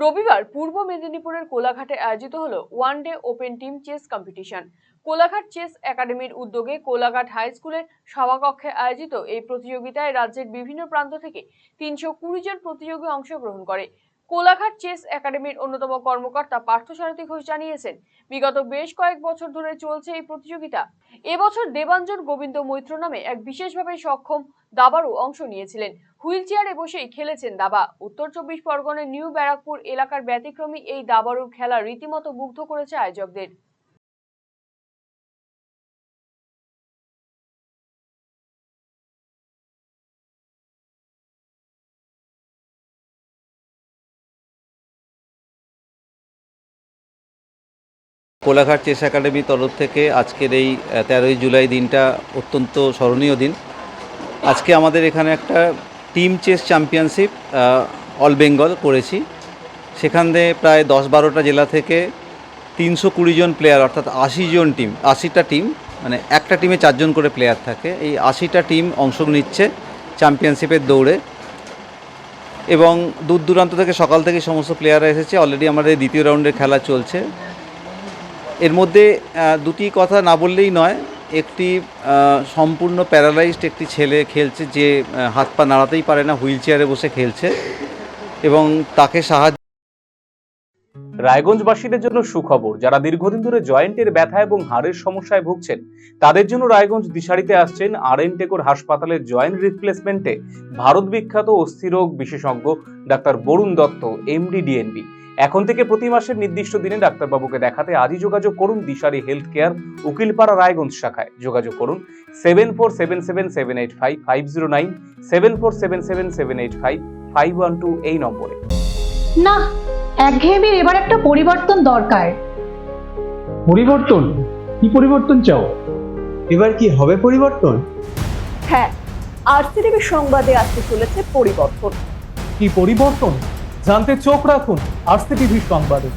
রবিবার পূর্ব মেদিনীপুরের কোলাঘাটে আয়োজিত হলো one day open team chess competition. Kolaghat chess একাডেমির উদ্যোগে কোলাঘাট হাই স্কুলের সভাকক্ষে আয়োজিত এই প্রতিযোগিতায় রাজ্যের বিভিন্ন প্রান্ত থেকে তিনশো কুড়ি জন প্রতিযোগী অংশগ্রহণ করে। কোলাঘাট চেস একাডেমির অন্যতম কর্মকর্তা পার্থসারথী ঘোষ জানিয়েছেন, বিগত বেশ কয়েক বছর ধরে চলছে এই প্রতিযোগিতা। এবছর দেবাঞ্জন গোবিন্দ মৈত্র নামে এক বিশেষভাবে সক্ষম দাবারও অংশ নিয়েছিলেন। হুইল চেয়ারে বসেই খেলেছেন দাবা। উত্তর চব্বিশ পরগনের নিউ ব্যারাকপুর এলাকার ব্যতিক্রমী এই দাবারুর খেলা রীতিমতো মুগ্ধ করেছে আয়োজকদের। কোলাঘাট চেস একাডেমির তরফ থেকে আজকের এই তেরোই জুলাই দিনটা অত্যন্ত স্মরণীয় দিন। আজকে আমাদের এখানে একটা team chess championship all Bengal করেছি। সেখান থেকে প্রায় দশ বারোটা জেলা থেকে তিনশো কুড়ি জন প্লেয়ার অর্থাৎ আশি জন টিম আশিটা টিম মানে একটা টিমে চারজন করে প্লেয়ার থাকে। এই আশিটা টিম অংশ নিচ্ছে চ্যাম্পিয়নশিপের দৌড়ে। এবং দূর দূরান্ত থেকে সকাল থেকে সমস্ত প্লেয়াররা এসেছে। অলরেডি আমাদের দ্বিতীয় রাউন্ডের খেলা চলছে। এর মধ্যে দুটি কথা না বললেই নয়। একটি সম্পূর্ণ প্যারালাইজড একটি ছেলে খেলছে যে হাত পা নাড়াতেই পারে না, হুইল চেয়ারে বসে খেলছে এবং তাকে সাহায্য রায়গঞ্জবাসীদের জন্য সুখবর, যারা দীর্ঘদিন ধরে জয়েন্টের ব্যথা এবং হাড়ের সমস্যায় ভুগছেন, তাদের জন্য রায়গঞ্জ দিশারিতে আসছেন আর এন টেকোর হাসপাতালের জয়েন্ট রিপ্লেসমেন্টে ভারত বিখ্যাত অস্থিরোগ বিশেষজ্ঞ doctor Barun Dutta, MD DNB. এখন থেকে প্রতি মাসের নির্দিষ্ট দিনে ডাক্তারবাবুকে দেখাতে আজই যোগাযোগ করুন দিশারি হেলথ কেয়ার উকিলপাড়া রায়গঞ্জ শাখায়। যোগাযোগ করুন seven four seven seven seven eight five five zero nine seven four seven seven seven eight five five one two এই নম্বরে। না একঘেয়েমির এবার একটা পরিবর্তন দরকার। পরিবর্তন? কি পরিবর্তন চাও? এবার কি হবে পরিবর্তন? হ্যাঁ আরসিটিভি সংবাদে আসতে চলেছে পরিবর্তন। কি পরিবর্তন? জানতে চোখ রাখুন আরসি টিভি সংবাদে।